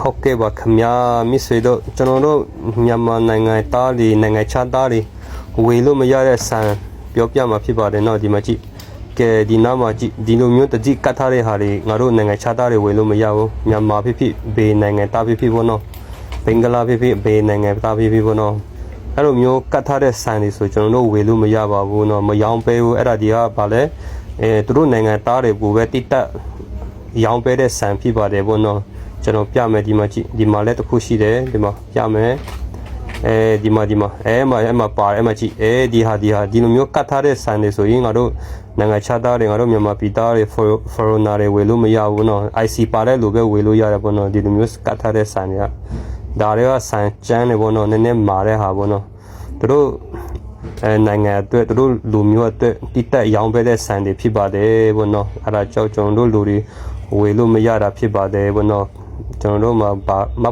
ဟုတ်ကဲ့ပါခင်ဗျာမိတ်ဆွေတို့ကျွန်တော်တို့မြန်မာနိုင်ငံသားတွေနိုင်ငံခြားသားတွေဝေလို့မရတဲ့ဆန်ပြောပြမှာဖြစ်ပါတယ်เนาะဒီမှာကြည့်ကဲဒီနားမှာကြည့်ဒီလိုမျိုးတတိကတ်ထားတဲ့ဟာတွေငါတို့နိုင်ငံခြားသားတွေဝေလို့မရဘူးမြန်မာဖြစ်ဖြစ်ဘေးနိုင်ငံသားဖြစ်ဖြစ်ပေါ့เนาะဘင်္ဂလားဖြစ်ဖြစ်ဘေးနိုင်ငံသားဖြစ်ဖြစ်ပေါ့เนาะအဲ့လိုမျိုးကတ်ထားတဲ့ဆန်တွေဆိုကျွန်တော်တို့ဝေလို့မရပါဘူးเนาะမယောင်းပေးဘူးအဲ့ဒါဒီကဗာလဲအဲသူတို့နိုင်ငံသားတွေကိုပဲတိတက် ရောင်းပေးတဲ့ဆန်ဖြစ်ပါတယ်ဗောနော်ကျွန်တော်ပြမယ်ဒီမှာကြည့်ဒီမှာလည်းတစ်ခုရှိတယ်ဒီမှာပြမယ်အဲဒီမှာဒီမှာအဲမှာအဲမှာပါတယ်အဲမှာကြည့်အဲဒီဟာဒီဟာဒီလိုမျိုးကတ်ထားတဲ့ဆန်တွေဆိုရင်ငါတို့နိုင်ငံခြားသားတွေငါတို့မြန်မာပြည်သားတွေဖေရိုနာတွေဝယ်လို့မရဘူးနော် IC ပါတဲ့လူပဲဝယ်လို့ရတယ်ဗောနော်ဒီလိုမျိုးကတ်ထားတဲ့ဆန်တွေကဒါတွေကဆန်ကျန်းတယ်ဗောနော်နည်းနည်းမာတဲ့ဟာဗောနော်သူတို့ အဲနိုင်ငံအတွက်သူတို့လူမျိုးအတွက်တိတက်ရောင်းပေးတဲ့ဆန်တွေဖြစ်ပါတယ်ဗောနော်အဲ့ဒါကြောင့်ကျွန်တော်တို့လူတွေဝေလို့မရတာဖြစ်ပါတယ်ဗောနော်ကျွန်တော်တို့မှာဘာမ